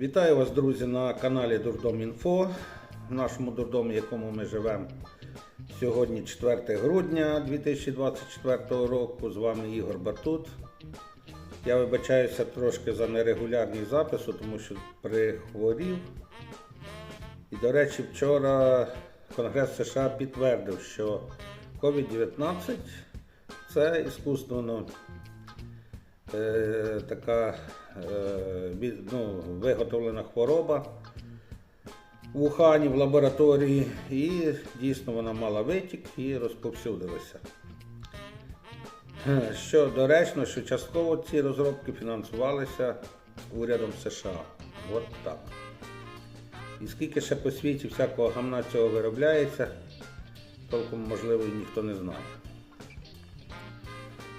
Вітаю вас, друзі, на каналі Дурдом Інфо. В нашому дурдомі, в якому ми живемо сьогодні 4 грудня 2024 року. З вами Ігор Бартут. Я вибачаюся трошки за нерегулярність запису, тому що прихворів. І, до речі, вчора Конгрес США підтвердив, що COVID-19 це іскусственно е, така е, ну, виготовлена хвороба в Ухані в лабораторії, і дійсно вона мала витік і розповсюдилася. Е, Що доречно, що частково ці розробки фінансувалися урядом США. От так. І скільки ще по світі всякого гамна цього виробляється, толком можливо і ніхто не знає.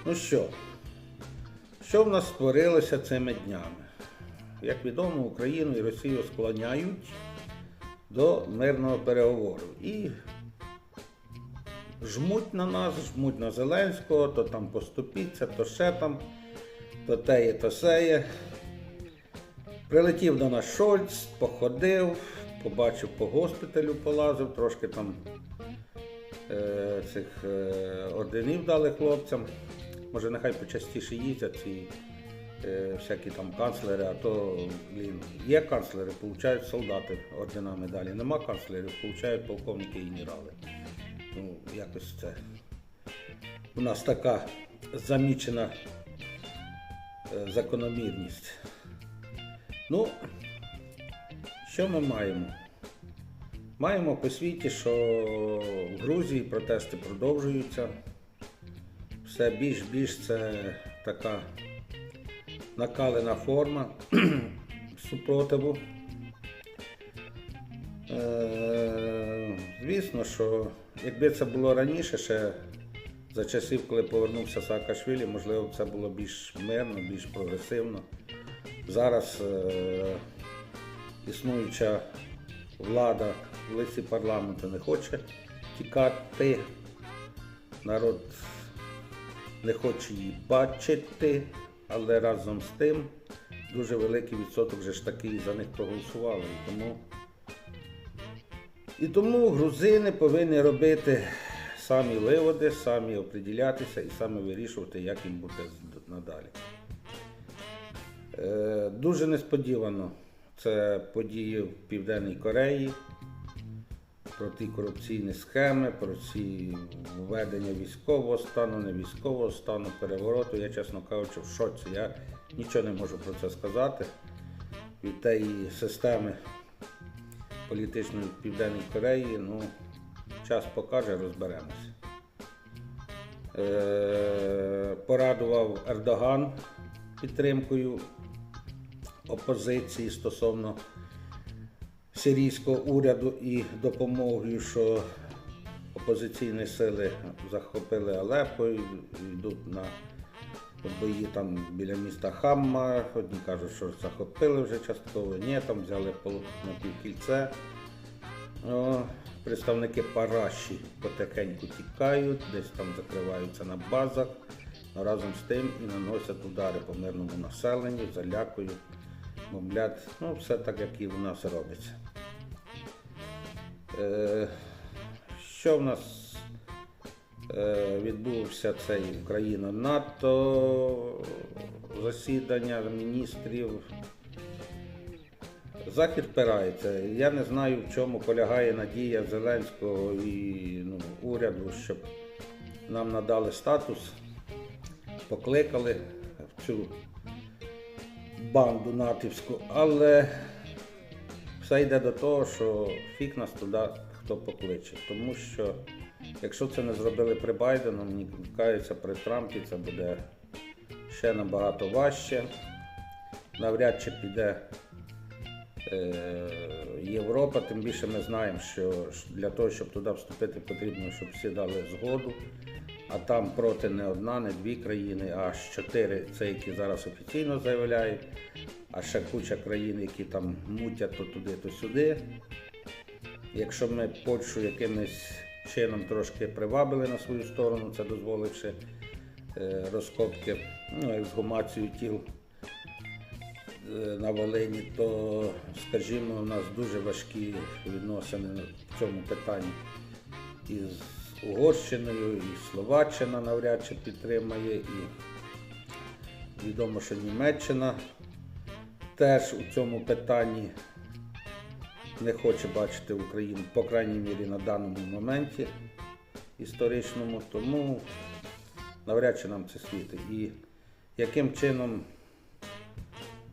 Ну що, що в нас створилося цими днями? Як відомо, Україну і Росію склоняють до мирного переговору. І жмуть на нас, жмуть на Зеленського, то там поступіться, то ще там, то теє, то сеє. Прилетів до нас Шольц, походив, побачив по госпіталю, полазив, трошки там е, цих е, орденів дали хлопцям. Може, нехай почастіше їздять ці е, всякі там канцлери, а то, блін, є канцлери, получають солдати ордена медалі. Нема канцлерів, получають полковники і генерали. Ну, якось це. У нас така замічена е, закономірність. Ну, що ми маємо? Маємо по світі, що в Грузії протести продовжуються. Все більш-більш це така накалена форма супротиву. Е, Звісно, що якби це було раніше, ще за часів, коли повернувся Саакашвілі, можливо, це було більш мирно, більш прогресивно. Зараз е, існуюча влада в лиці парламенту не хоче тікати. Народ не хоче її бачити, але разом з тим дуже великий відсоток вже ж таки за них проголосували. І тому, і тому грузини повинні робити самі виводи, самі оприділятися і самі вирішувати, як їм з- надалі. Е, Дуже несподівано це події в Південній Кореї, про ті корупційні схеми, про ці введення військового стану, не військового стану, перевороту. Я, чесно кажучи, в шоці. Я нічого не можу про це сказати. Від тієї системи політичної в Південній Кореї, ну, час покаже, розберемося. Е, порадував Ердоган підтримкою опозиції стосовно сирійського уряду і допомогою, що опозиційні сили захопили Алеппо і йдуть на бої там біля міста Хамма. Одні кажуть, що захопили вже частково, ні, там взяли на півкільце. Представники Параші потихеньку тікають, десь там закриваються на базах, разом з тим і наносять удари по мирному населенню, залякують, мовлять, ну все так, як і в нас робиться. Е, що в нас е, відбувся цей Україна НАТО засідання міністрів. Захід впирається. Я не знаю, в чому полягає надія Зеленського і ну, уряду, щоб нам надали статус, покликали в цю банду натівську, але все йде до того, що фік нас туди хто покличе. Тому що якщо це не зробили при Байдену, мені кажеться, при Трампі це буде ще набагато важче. Навряд чи піде е, Європа, тим більше ми знаємо, що для того, щоб туди вступити, потрібно, щоб всі дали згоду. А там проти не одна, не дві країни, а аж чотири, це які зараз офіційно заявляють, а ще куча країн, які там мутять то туди, то сюди. Якщо ми Польщу якимось чином трошки привабили на свою сторону, це дозволивши е, розкопки, ну, ексгумацію тіл е, на Волині, то, скажімо, у нас дуже важкі відносини в цьому питанні. І з Угорщиною, і Словаччина навряд чи підтримає, і відомо, що Німеччина теж у цьому питанні не хоче бачити Україну, по крайній мірі на даному моменті історичному, тому навряд чи нам це світить. І яким чином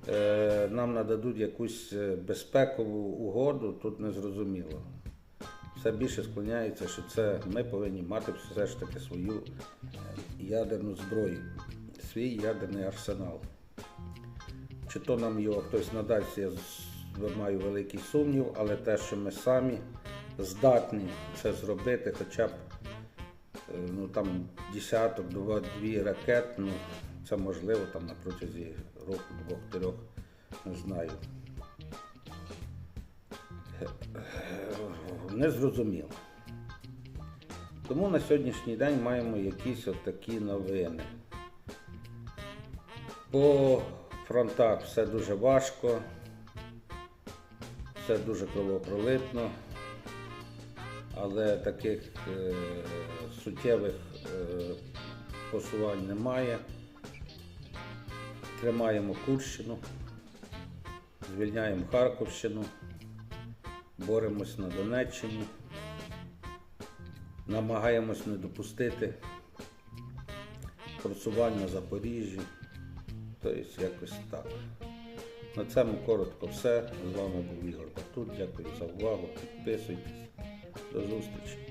е, нам нададуть якусь е, безпекову угоду, тут не зрозуміло. Все більше склоняється, що це ми повинні мати все ж таки свою ядерну зброю, свій ядерний арсенал. Чи то нам його хтось надасть, я маю великий сумнів, але те, що ми самі здатні це зробити, хоча б е, ну, там десяток, два, дві ракет, ну, це можливо там на протязі року, двох-трьох, не знаю. Не зрозуміло. Тому на сьогоднішній день маємо якісь от такі новини. По фронтах все дуже важко, все дуже кровопролитно, але таких е, суттєвих е, посувань немає. Тримаємо Курщину, звільняємо Харківщину, боремось на Донеччині, намагаємось не допустити просування на Запоріжжі. Тобто якось так. На цьому коротко все. З вами був Ігор Батут. Дякую за увагу. Підписуйтесь. До зустрічі.